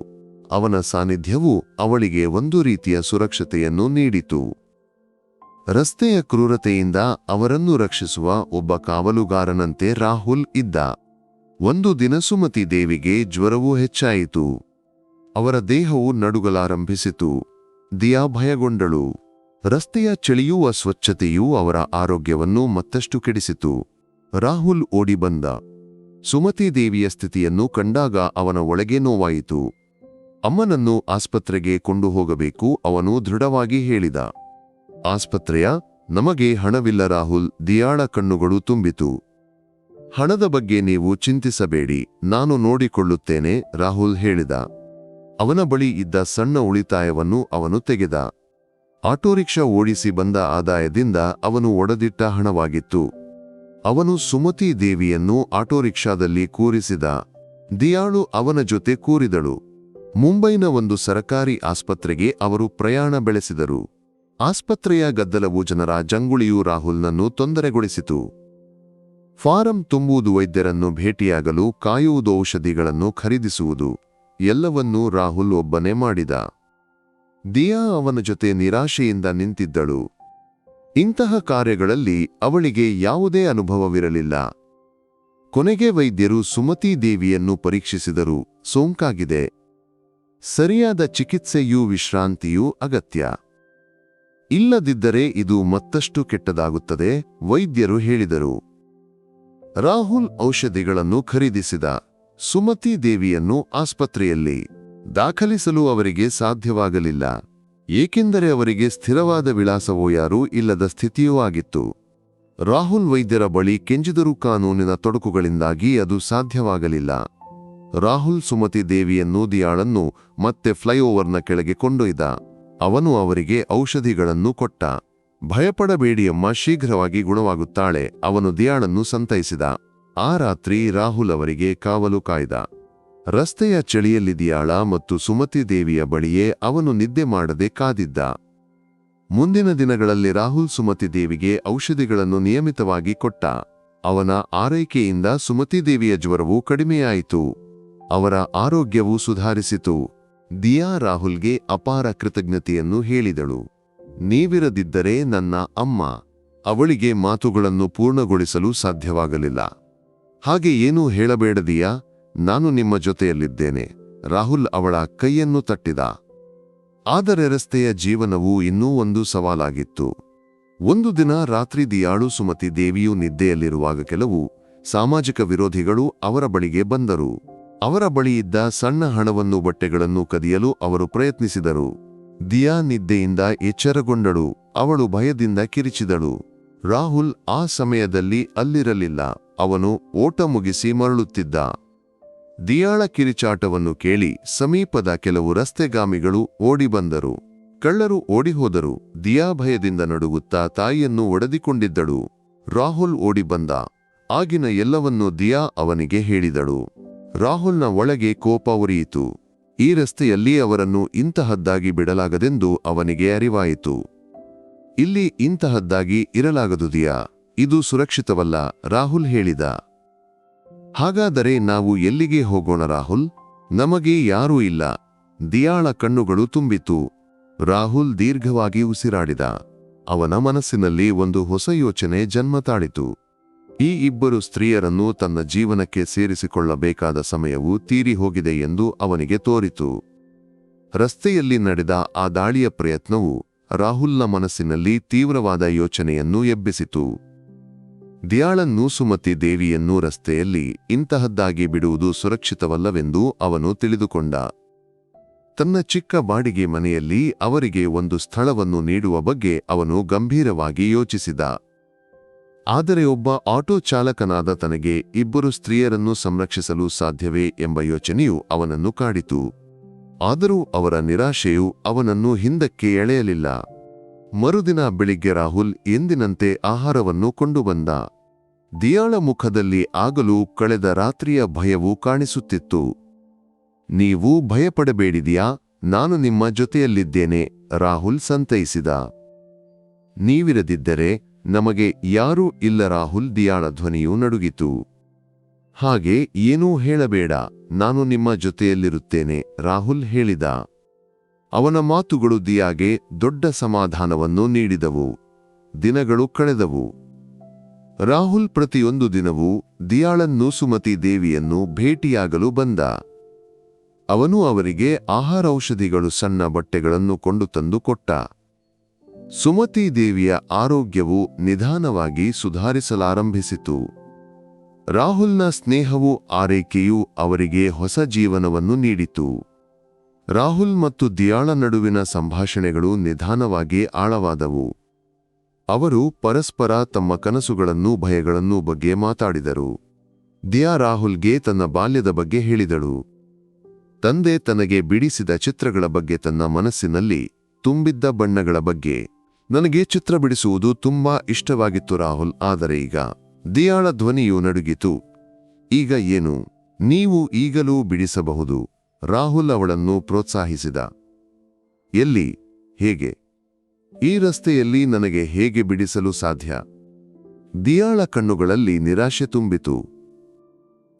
ಅವನ ಸಾನ್ನಿಧ್ಯವು ಅವಳಿಗೆ ಒಂದು ರೀತಿಯ ಸುರಕ್ಷತೆಯನ್ನು ನೀಡಿತು. ರಸ್ತೆಯ ಕ್ರೂರತೆಯಿಂದ ಅವರನ್ನು ರಕ್ಷಿಸುವ ಒಬ್ಬ ಕಾವಲುಗಾರನಂತೆ ರಾಹುಲ್ ಇದ್ದ. ಒಂದು ದಿನ ಸುಮತಿ ದೇವಿಗೆ ಜ್ವರವೂ ಹೆಚ್ಚಾಯಿತು. ಅವರ ದೇಹವು ನಡುಗಲಾರಂಭಿಸಿತು. ದಿಯಾ ಭಯಗೊಂಡಳು. ರಸ್ತೆಯ ಚಳಿಯುವ ಅಸ್ವಚ್ಛತೆಯೂ ಅವರ ಆರೋಗ್ಯವನ್ನು ಮತ್ತಷ್ಟು ಕೆಡಿಸಿತು. ರಾಹುಲ್ ಓಡಿಬಂದ ಸುಮತಿ ದೇವಿಯ ಸ್ಥಿತಿಯನ್ನು ಕಂಡಾಗ ಅವನ ಒಳಗೆ ನೋವಾಯಿತು. ಅಮ್ಮನನ್ನು ಆಸ್ಪತ್ರೆಗೆ ಕೊಂಡು ಹೋಗಬೇಕು ಅವನು ದೃಢವಾಗಿ ಹೇಳಿದ. ಆಸ್ಪತ್ರೆಯ ನಮಗೆ ಹಣವಿಲ್ಲ ರಾಹುಲ್, ದಿಯಾಳ ಕಣ್ಣುಗಳು ತುಂಬಿತು. ಹಣದ ಬಗ್ಗೆ ನೀವು ಚಿಂತಿಸಬೇಡಿ, ನಾನು ನೋಡಿಕೊಳ್ಳುತ್ತೇನೆ, ರಾಹುಲ್ ಹೇಳಿದ. ಅವನ ಬಳಿ ಇದ್ದ ಸಣ್ಣ ಉಳಿತಾಯವನ್ನು ಅವನು ತೆಗೆದ. ಆಟೋರಿಕ್ಷಾ ಓಡಿಸಿ ಬಂದ ಆದಾಯದಿಂದ ಅವನು ಒಡೆದಿಟ್ಟ ಹಣವಾಗಿತ್ತು. ಅವನು ಸುಮತಿ ದೇವಿಯನ್ನು ಆಟೋರಿಕ್ಷಾದಲ್ಲಿ ಕೂರಿಸಿದ. ದಿಯಾಳು ಅವನ ಜೊತೆ ಕೂರಿದಳು. ಮುಂಬೈನ ಒಂದು ಸರಕಾರಿ ಆಸ್ಪತ್ರೆಗೆ ಅವರು ಪ್ರಯಾಣ ಬೆಳೆಸಿದರು. ಆಸ್ಪತ್ರೆಯ ಗದ್ದಲವು ಜನರ ಜಂಗುಳಿಯು ರಾಹುಲ್ನನ್ನು ತೊಂದರೆಗೊಳಿಸಿತು. ಫಾರಂ ತುಂಬುವುದು ವೈದ್ಯರನ್ನು ಭೇಟಿಯಾಗಲು ಕಾಯುವುದು ಔಷಧಿಗಳನ್ನು ಖರೀದಿಸುವುದು, ಎಲ್ಲವನ್ನೂ ರಾಹುಲ್ ಒಬ್ಬನೇ ಮಾಡಿದ. ದಿಯಾ ಅವನ ಜೊತೆ ನಿರಾಶೆಯಿಂದ ನಿಂತಿದ್ದಳು. ಇಂತಹ ಕಾರ್ಯಗಳಲ್ಲಿ ಅವಳಿಗೆ ಯಾವುದೇ ಅನುಭವವಿರಲಿಲ್ಲ. ಕೊನೆಗೆ ವೈದ್ಯರು ಸುಮತಿ ದೇವಿಯನ್ನು ಪರೀಕ್ಷಿಸಿದರು, ಸೋಂಕಾಗಿದೆ. ಸರಿಯಾದ ಚಿಕಿತ್ಸೆಯೂ ವಿಶ್ರಾಂತಿಯೂ ಅಗತ್ಯ. ಇಲ್ಲದಿದ್ದರೆ ಇದು ಮತ್ತಷ್ಟು ಕೆಟ್ಟದಾಗುತ್ತದೆ, ವೈದ್ಯರು ಹೇಳಿದರು. ರಾಹುಲ್ ಔಷಧಿಗಳನ್ನು ಖರೀದಿಸಿದ ಸುಮತಿ ದೇವಿಯನ್ನು ಆಸ್ಪತ್ರೆಯಲ್ಲಿ ದಾಖಲಿಸಲು ಅವರಿಗೆ ಸಾಧ್ಯವಾಗಲಿಲ್ಲ. ಏಕೆಂದರೆ ಅವರಿಗೆ ಸ್ಥಿರವಾದ ವಿಳಾಸವೋ ಯಾರೂ ಇಲ್ಲದ ಸ್ಥಿತಿಯೂ ಆಗಿತ್ತು. ರಾಹುಲ್ ವೈದ್ಯರ ಬಳಿ ಕೆಂಜಿದರು ಕಾನೂನಿನ ತೊಡಕುಗಳಿಂದಾಗಿ ಅದು ಸಾಧ್ಯವಾಗಲಿಲ್ಲ. ರಾಹುಲ್ ಸುಮತಿ ದೇವಿಯನ್ನು ದಿಯಾಳನ್ನು ಮತ್ತೆ ಫ್ಲೈಓವರ್ನ ಕೆಳಗೆ ಕೊಂಡೊಯ್ದ. ಅವನು ಅವರಿಗೆ ಔಷಧಿಗಳನ್ನು ಕೊಟ್ಟ. ಭಯಪಡಬೇಡಿಯಮ್ಮ ಶೀಘ್ರವಾಗಿ ಗುಣವಾಗುತ್ತಾಳೆ, ಅವನು ದಿಯಾಳನ್ನು ಸಂತೈಸಿದ. ಆ ರಾತ್ರಿ ರಾಹುಲ್ ಅವರಿಗೆ ಕಾವಲು ಕಾಯ್ದ. ರಸ್ತೆಯ ಚಳಿಯಲ್ಲಿ ದಿಯಾಳ ಮತ್ತು ಸುಮತಿ ದೇವಿಯ ಬಳಿಯೇ ಅವನು ನಿದ್ದೆ ಮಾಡದೆ ಕಾದಿದ್ದ. ಮುಂದಿನ ದಿನಗಳಲ್ಲಿ ರಾಹುಲ್ ಸುಮತಿ ದೇವಿಗೆ ಔಷಧಿಗಳನ್ನು ನಿಯಮಿತವಾಗಿ ಕೊಟ್ಟ. ಅವನ ಆರೈಕೆಯಿಂದ ಸುಮತಿ ದೇವಿಯ ಜ್ವರವು ಕಡಿಮೆಯಾಯಿತು. ಅವರ ಆರೋಗ್ಯವು ಸುಧಾರಿಸಿತು. ದಿಯಾ ರಾಹುಲ್ಗೆ ಅಪಾರ ಕೃತಜ್ಞತೆಯನ್ನು ಹೇಳಿದಳು. ನೀವಿರದಿದ್ದರೆ ನನ್ನ ಅಮ್ಮ, ಅವಳಿಗೆ ಮಾತುಗಳನ್ನು ಪೂರ್ಣಗೊಳಿಸಲು ಸಾಧ್ಯವಾಗಲಿಲ್ಲ. ಹಾಗೆ ಏನೂ ಹೇಳಬೇಡದಿಯಾ, ನಾನು ನಿಮ್ಮ ಜೊತೆಯಲ್ಲಿದ್ದೇನೆ, ರಾಹುಲ್ ಅವಳ ಕೈಯನ್ನು ತಟ್ಟಿದ. ಆದರೆ ರಸ್ತೆಯ ಜೀವನವು ಇನ್ನೂ ಒಂದು ಸವಾಲಾಗಿತ್ತು. ಒಂದು ದಿನ ರಾತ್ರಿ ದಿಯಾಳು ಸುಮತಿ ದೇವಿಯು ನಿದ್ದೆಯಲ್ಲಿರುವಾಗ ಕೆಲವು ಸಾಮಾಜಿಕ ವಿರೋಧಿಗಳು ಅವರ ಬಳಿಗೆ ಬಂದರು. ಅವರ ಇದ್ದ ಸಣ್ಣ ಹಣವನ್ನು ಬಟ್ಟೆಗಳನ್ನು ಕದಿಯಲು ಅವರು ಪ್ರಯತ್ನಿಸಿದರು. ದಿಯಾ ನಿದ್ದೆಯಿಂದ ಎಚ್ಚರಗೊಂಡಳು. ಅವಳು ಭಯದಿಂದ ಕಿರಿಚಿದಳು. ರಾಹುಲ್ ಆ ಸಮಯದಲ್ಲಿ ಅಲ್ಲಿರಲಿಲ್ಲ. ಅವನು ಓಟ ಮುಗಿಸಿ ಮರಳುತ್ತಿದ್ದ. ದಿಯಾಳ ಕಿರಿಚಾಟವನ್ನು ಕೇಳಿ ಸಮೀಪದ ಕೆಲವು ರಸ್ತೆಗಾಮಿಗಳು ಓಡಿಬಂದರು ಕಳ್ಳರು ಓಡಿಹೋದರು ದಿಯಾ ಭಯದಿಂದ ನಡುಗುತ್ತಾ ತಾಯಿಯನ್ನು ಒಡೆದಿಕೊಂಡಿದ್ದಳು. ರಾಹುಲ್ ಓಡಿಬಂದ ಆಗಿನ ಎಲ್ಲವನ್ನೂ ದಿಯಾ ಅವನಿಗೆ ಹೇಳಿದಳು. ರಾಹುಲ್ನ ಒಳಗೆ ಕೋಪ ಉರಿಯಿತು. ಈ ರಸ್ತೆಯಲ್ಲಿ ಅವರನ್ನು ಇಂತಹದ್ದಾಗಿ ಬಿಡಲಾಗದೆಂದು ಅವನಿಗೆ ಅರಿವಾಯಿತು. ಇಲ್ಲಿ ಇಂತಹದ್ದಾಗಿ ಇರಲಾಗದುದಿಯಾ? ಇದು ಸುರಕ್ಷಿತವಲ್ಲ, ರಾಹುಲ್ ಹೇಳಿದ. ಹಾಗಾದರೆ ನಾವು ಎಲ್ಲಿಗೆ ಹೋಗೋಣ ರಾಹುಲ್? ನಮಗೆ ಯಾರೂ ಇಲ್ಲ. ದಿಯಾಳ ಕಣ್ಣುಗಳು ತುಂಬಿತು. ರಾಹುಲ್ ದೀರ್ಘವಾಗಿ ಉಸಿರಾಡಿದ. ಅವನ ಮನಸ್ಸಿನಲ್ಲಿ ಒಂದು ಹೊಸ ಯೋಚನೆ ಜನ್ಮ ತಾಳಿತು ಈ ಇಬ್ಬರು ಸ್ತ್ರೀಯರನ್ನು ತನ್ನ ಜೀವನಕ್ಕೆ ಸೇರಿಸಿಕೊಳ್ಳಬೇಕಾದ ಸಮಯವು ತೀರಿ ಹೋಗಿದೆ ಎಂದು ಅವನಿಗೆ ತೋರಿತು. ರಸ್ತೆಯಲ್ಲಿ ನಡೆದ ಆ ದಾಳಿಯ ಪ್ರಯತ್ನವು ರಾಹುಲ್ನ ಮನಸ್ಸಿನಲ್ಲಿ ತೀವ್ರವಾದ ಯೋಚನೆಯನ್ನು ಎಬ್ಬಿಸಿತು. ದಿಯಾಳನ್ನು ಸುಮತಿ ದೇವಿಯನ್ನು ರಸ್ತೆಯಲ್ಲಿ ಇಂತಹದ್ದಾಗಿ ಬಿಡುವುದು ಸುರಕ್ಷಿತವಲ್ಲವೆಂದು ಅವನು ತಿಳಿದುಕೊಂಡ. ತನ್ನ ಚಿಕ್ಕ ಬಾಡಿಗೆ ಮನೆಯಲ್ಲಿ ಅವರಿಗೆ ಒಂದು ಸ್ಥಳವನ್ನು ನೀಡುವ ಬಗ್ಗೆ ಅವನು ಗಂಭೀರವಾಗಿ ಯೋಚಿಸಿದ. ಆದರೆ ಒಬ್ಬ ಆಟೋ ಚಾಲಕನಾದ ತನಗೆ ಇಬ್ಬರು ಸ್ತ್ರೀಯರನ್ನು ಸಂರಕ್ಷಿಸಲು ಸಾಧ್ಯವೇ ಎಂಬ ಯೋಚನೆಯು ಅವನನ್ನು ಕಾಡಿತು. ಆದರೂ ಅವರ ನಿರಾಶೆಯು ಅವನನ್ನು ಹಿಂದಕ್ಕೆ ಎಳೆಯಲಿಲ್ಲ. ಮರುದಿನ ಬೆಳಿಗ್ಗೆ ರಾಹುಲ್ ಎಂದಿನಂತೆ ಆಹಾರವನ್ನು ಕೊಂಡುಬಂದ. ದಿಯಾಳ ಮುಖದಲ್ಲಿ ಆಗಲೂ ಕಳೆದ ರಾತ್ರಿಯ ಭಯವು ಕಾಣಿಸುತ್ತಿತ್ತು. ನೀವು ಭಯಪಡಬೇಡಿದೆಯಾ? ನಾನು ನಿಮ್ಮ ಜೊತೆಯಲ್ಲಿದ್ದೇನೆ, ರಾಹುಲ್ ಸಂತೈಸಿದ. ನೀವಿರದಿದ್ದರೆ ನಮಗೆ ಯಾರೂ ಇಲ್ಲ ರಾಹುಲ್ ದಿಯಾಳ ಧ್ವನಿಯು ನಡುಗಿತು. ಹಾಗೆ ಏನೂ ಹೇಳಬೇಡ, ನಾನು ನಿಮ್ಮ ಜೊತೆಯಲ್ಲಿರುತ್ತೇನೆ, ರಾಹುಲ್ ಹೇಳಿದ. ಅವನ ಮಾತುಗಳು ದಿಯಾಗೆ ದೊಡ್ಡ ಸಮಾಧಾನವನ್ನು ನೀಡಿದವು. ದಿನಗಳು ಕಳೆದವು. ರಾಹುಲ್ ಪ್ರತಿಯೊಂದು ದಿನವೂ ದಿಯಾಳನ್ನು ಸುಮತಿ ದೇವಿಯನ್ನು ಭೇಟಿಯಾಗಲು ಬಂದ. ಅವನು ಅವರಿಗೆ ಆಹಾರೌಷಧಿಗಳು ಸಣ್ಣ ಬಟ್ಟೆಗಳನ್ನು ಕೊಂಡು ತಂದು ಕೊಟ್ಟ. ಸುಮತಿ ದೇವಿಯ ಆರೋಗ್ಯವು ನಿಧಾನವಾಗಿ ಸುಧಾರಿಸಲಾರಂಭಿಸಿತು. ರಾಹುಲ್ನ ಸ್ನೇಹವು ಆರೈಕೆಯು ಅವರಿಗೆ ಹೊಸ ಜೀವನವನ್ನು ನೀಡಿತು. ರಾಹುಲ್ ಮತ್ತು ದಿಯಾಳ ನಡುವಿನ ಸಂಭಾಷಣೆಗಳು ನಿಧಾನವಾಗಿ ಆಳವಾದವು. ಅವರು ಪರಸ್ಪರ ತಮ್ಮ ಕನಸುಗಳನ್ನು, ಭಯಗಳನ್ನು ಬಗ್ಗೆ ಮಾತಾಡಿದರು. ದಿಯಾ ರಾಹುಲ್ಗೆ ತನ್ನ ಬಾಲ್ಯದ ಬಗ್ಗೆ ಹೇಳಿದಳು. ತಂದೆ ತನಗೆ ಬಿಡಿಸಿದ ಚಿತ್ರಗಳ ಬಗ್ಗೆ ತನ್ನ ಮನಸ್ಸಿನಲ್ಲಿ ತುಂಬಿದ್ದ ಬಣ್ಣಗಳ ಬಗ್ಗೆ. ನನಗೆ ಚಿತ್ರ ಬಿಡಿಸುವುದು ತುಂಬಾ ಇಷ್ಟವಾಗಿತ್ತು ರಾಹುಲ್, ಆದರೆ ಈಗ ದಿಯಾಳ ಧ್ವನಿಯು ನಡುಗಿತು. ಈಗ ಏನು? ನೀವು ಈಗಲೂ ಬಿಡಿಸಬಹುದು. ರಾಹುಲ್ ಅವಳನ್ನು ಪ್ರೋತ್ಸಾಹಿಸಿದ. ಎಲ್ಲಿ? ಹೇಗೆ? ಈ ರಸ್ತೆಯಲ್ಲಿ ನನಗೆ ಹೇಗೆ ಬಿಡಿಸಲು ಸಾಧ್ಯ? ದಿಯಾಳ ಕಣ್ಣುಗಳಲ್ಲಿ ನಿರಾಶೆ ತುಂಬಿತು.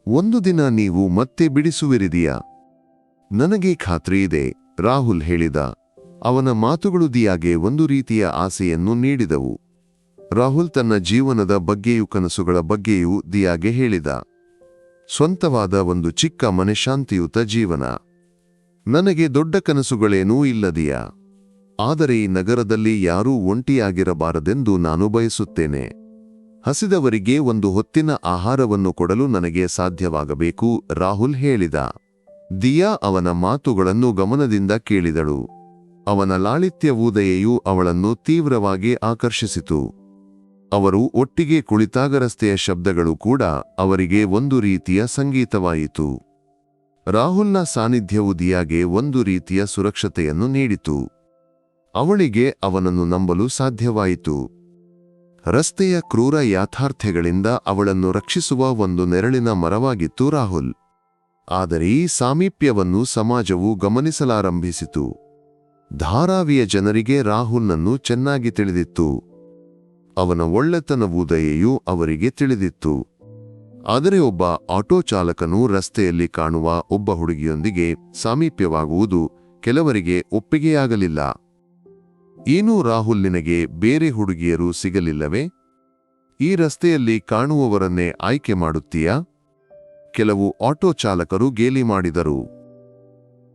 ಒಂದು ದಿನ ನೀವು ಮತ್ತೆ ಬಿಡಿಸುವಿರಿದೆಯಾ? ನನಗೆ ಖಾತ್ರಿಯಿದೆ ರಾಹುಲ್ ಹೇಳಿದ. ಅವನ ಮಾತುಗಳು ದಿಯಾಗೆ ಒಂದು ರೀತಿಯ ಆಸೆಯನ್ನು ನೀಡಿದವು. ರಾಹುಲ್ ತನ್ನ ಜೀವನದ ಬಗ್ಗೆಯೂ ಕನಸುಗಳ ಬಗ್ಗೆಯೂ ದಿಯಾಗೆ ಹೇಳಿದ. ಸ್ವಂತವಾದ ಒಂದು ಚಿಕ್ಕ ಮನಶಾಂತಿಯುತ ಜೀವನ. ನನಗೆ ದೊಡ್ಡ ಕನಸುಗಳೇನೂ ಇಲ್ಲದಿಯಾ? ಆದರೆ ಈ ನಗರದಲ್ಲಿ ಯಾರೂ ಒಂಟಿಯಾಗಿರಬಾರದೆಂದು ನಾನು ಬಯಸುತ್ತೇನೆ. ಹಸಿದವರಿಗೆ ಒಂದು ಹೊತ್ತಿನ ಆಹಾರವನ್ನು ಕೊಡಲು ನನಗೆ ಸಾಧ್ಯವಾಗಬೇಕು, ರಾಹುಲ್ ಹೇಳಿದ. ದಿಯಾ ಅವನ ಮಾತುಗಳನ್ನು ಗಮನದಿಂದ ಕೇಳಿದಳು. ಅವನ ಲಾಳಿತ್ಯವೂದಯೆಯು ಅವಳನ್ನು ತೀವ್ರವಾಗಿ ಆಕರ್ಷಿಸಿತು. ಅವರು ಒಟ್ಟಿಗೆ ಕುಳಿತಾಗ ರಸ್ತೆಯ ಶಬ್ದಗಳು ಕೂಡ ಅವರಿಗೆ ಒಂದು ರೀತಿಯ ಸಂಗೀತವಾಯಿತು. ರಾಹುಲ್ನ ಸಾನ್ನಿಧ್ಯವು ದಿಯಾಗೆ ಒಂದು ರೀತಿಯ ಸುರಕ್ಷತೆಯನ್ನು ನೀಡಿತು. ಅವಳಿಗೆ ಅವನನ್ನು ನಂಬಲು ಸಾಧ್ಯವಾಯಿತು. ರಸ್ತೆಯ ಕ್ರೂರ ಯಾಥಾರ್ಥ್ಯಗಳಿಂದ ಅವಳನ್ನು ರಕ್ಷಿಸುವ ಒಂದು ನೆರಳಿನ ಮರವಾಗಿತ್ತು ರಾಹುಲ್. ಆದರೆ ಈ ಸಾಮೀಪ್ಯವನ್ನು ಸಮಾಜವು ಗಮನಿಸಲಾರಂಭಿಸಿತು. ಧಾರಾವಿಯ ಜನರಿಗೆ ರಾಹುಲ್ನನ್ನು ಚೆನ್ನಾಗಿ ತಿಳಿದಿತ್ತು. ಅವನ ಒಳ್ಳೆತನವುದಯೆಯೂ ಅವರಿಗೆ ತಿಳಿದಿತ್ತು. ಆದರೆ ಒಬ್ಬ ಆಟೋ ಚಾಲಕನು ರಸ್ತೆಯಲ್ಲಿ ಕಾಣುವ ಒಬ್ಬ ಹುಡುಗಿಯೊಂದಿಗೆ ಸಾಮೀಪ್ಯವಾಗುವುದು ಕೆಲವರಿಗೆ ಒಪ್ಪಿಗೆಯಾಗಲಿಲ್ಲ. ಏನೂ ರಾಹುಲ್, ನಿನಗೆ ಬೇರೆ ಹುಡುಗಿಯರು ಸಿಗಲಿಲ್ಲವೇ? ಈ ರಸ್ತೆಯಲ್ಲಿ ಕಾಣುವವರನ್ನೇ ಆಯ್ಕೆ ಮಾಡುತ್ತೀಯಾ? ಕೆಲವು ಆಟೋ ಚಾಲಕರು ಗೇಲಿ ಮಾಡಿದರು.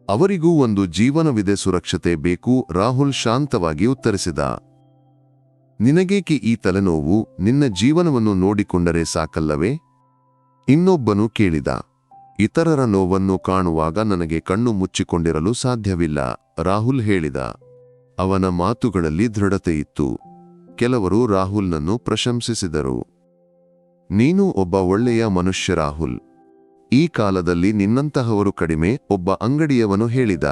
ಅವರಿಗೂ ಒಂದು ಜೀವನವಿದೆ ಸುರಕ್ಷತೆ ಬೇಕು ರಾಹುಲ್ ಶಾಂತವಾಗಿ ಉತ್ತರಿಸಿದ. ನಿನಗೇಕೆ ಈ ತಲೆನೋವು? ನಿನ್ನ ಜೀವನವನ್ನು ನೋಡಿಕೊಂಡರೆ ಸಾಕಲ್ಲವೇ? ಇನ್ನೊಬ್ಬನು ಕೇಳಿದ. ಇತರರ ನೋವನ್ನು ಕಾಣುವಾಗ ನನಗೆ ಕಣ್ಣು ಮುಚ್ಚಿಕೊಂಡಿರಲು ಸಾಧ್ಯವಿಲ್ಲ, ರಾಹುಲ್ ಹೇಳಿದ. ಅವನ ಮಾತುಗಳಲ್ಲಿ ದೃಢತೆಯಿತ್ತು. ಕೆಲವರು ರಾಹುಲ್ನನ್ನು ಪ್ರಶಂಸಿಸಿದರು. ನೀನು ಒಬ್ಬ ಒಳ್ಳೆಯ ಮನುಷ್ಯ ರಾಹುಲ್. ಈ ಕಾಲದಲ್ಲಿ ನಿನ್ನಂತಹವರು ಕಡಿಮೆ, ಒಬ್ಬ ಅಂಗಡಿಯವನು ಹೇಳಿದ.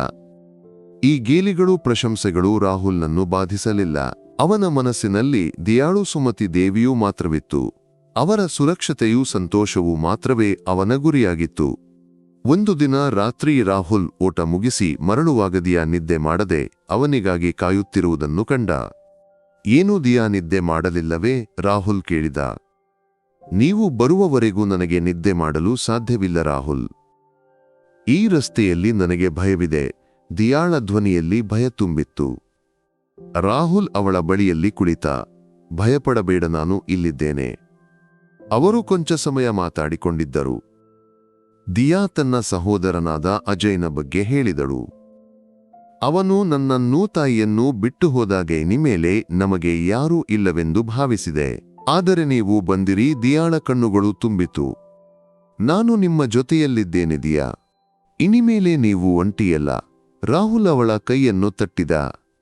ಈ ಗೇಲಿಗಳು ಪ್ರಶಂಸೆಗಳು ರಾಹುಲ್ನನ್ನು ಬಾಧಿಸಲಿಲ್ಲ. ಅವನ ಮನಸ್ಸಿನಲ್ಲಿ ದಿಯಾಳು ಸುಮತಿ ದೇವಿಯೂ ಮಾತ್ರವಿತ್ತು. ಅವರ ಸುರಕ್ಷತೆಯೂ ಸಂತೋಷವೂ ಮಾತ್ರವೇ ಅವನ ಗುರಿಯಾಗಿತ್ತು. ಒಂದು ದಿನ ರಾತ್ರಿ ರಾಹುಲ್ ಓಟ ಮುಗಿಸಿ ಮರಳುವಾಗದಿಯ ನಿದ್ದೆ ಮಾಡದೆ ಅವನಿಗಾಗಿ ಕಾಯುತ್ತಿರುವುದನ್ನು ಕಂಡ. ಏನೂ ದಿಯಾ ನಿದ್ದೆ ಮಾಡಲಿಲ್ಲವೇ? ರಾಹುಲ್ ಕೇಳಿದ. ನೀವು ಬರುವವರೆಗೂ ನನಗೆ ನಿದ್ದೆ ಮಾಡಲು ಸಾಧ್ಯವಿಲ್ಲ, ರಾಹುಲ್. ಈ ರಸ್ತೆಯಲ್ಲಿ ನನಗೆ ಭಯವಿದೆ. ದಿಯಾಳ ಧ್ವನಿಯಲ್ಲಿ ಭಯ ತುಂಬಿತ್ತು. ರಾಹುಲ್ ಅವಳ ಬಳಿಯಲ್ಲಿ ಕುಳಿತ. ಭಯಪಡಬೇಡ, ನಾನು ಇಲ್ಲಿದ್ದೇನೆ. ಅವರು ಕೊಂಚ ಸಮಯ ಮಾತಾಡಿಕೊಂಡಿದ್ದರು. ದಿಯಾ ತನ್ನ ಸಹೋದರನಾದ ಅಜಯ್ನ ಬಗ್ಗೆ ಹೇಳಿದಳು. ಅವನು ನನ್ನನ್ನೂ ತಾಯಿಯನ್ನೂ ಬಿಟ್ಟು ಹೋದಾಗ ಇನಿಮೇಲೆ ನಮಗೆ ಯಾರೂ ಇಲ್ಲವೆಂದು ಭಾವಿಸಿದೆ. ಆದರೆ ನೀವು ಬಂದಿರಿ, ದಿಯಾಳ ಕಣ್ಣುಗಳು ತುಂಬಿತು. ನಾನು ನಿಮ್ಮ ಜೊತೆಯಲ್ಲಿದ್ದೇನೆ ದಿಯಾ. ಇನಿಮೇಲೆ ನೀವು ಒಂಟಿಯಲ್ಲ. ರಾಹುಲ್ ಅವಳ ಕೈಯನ್ನು ತಟ್ಟಿದ.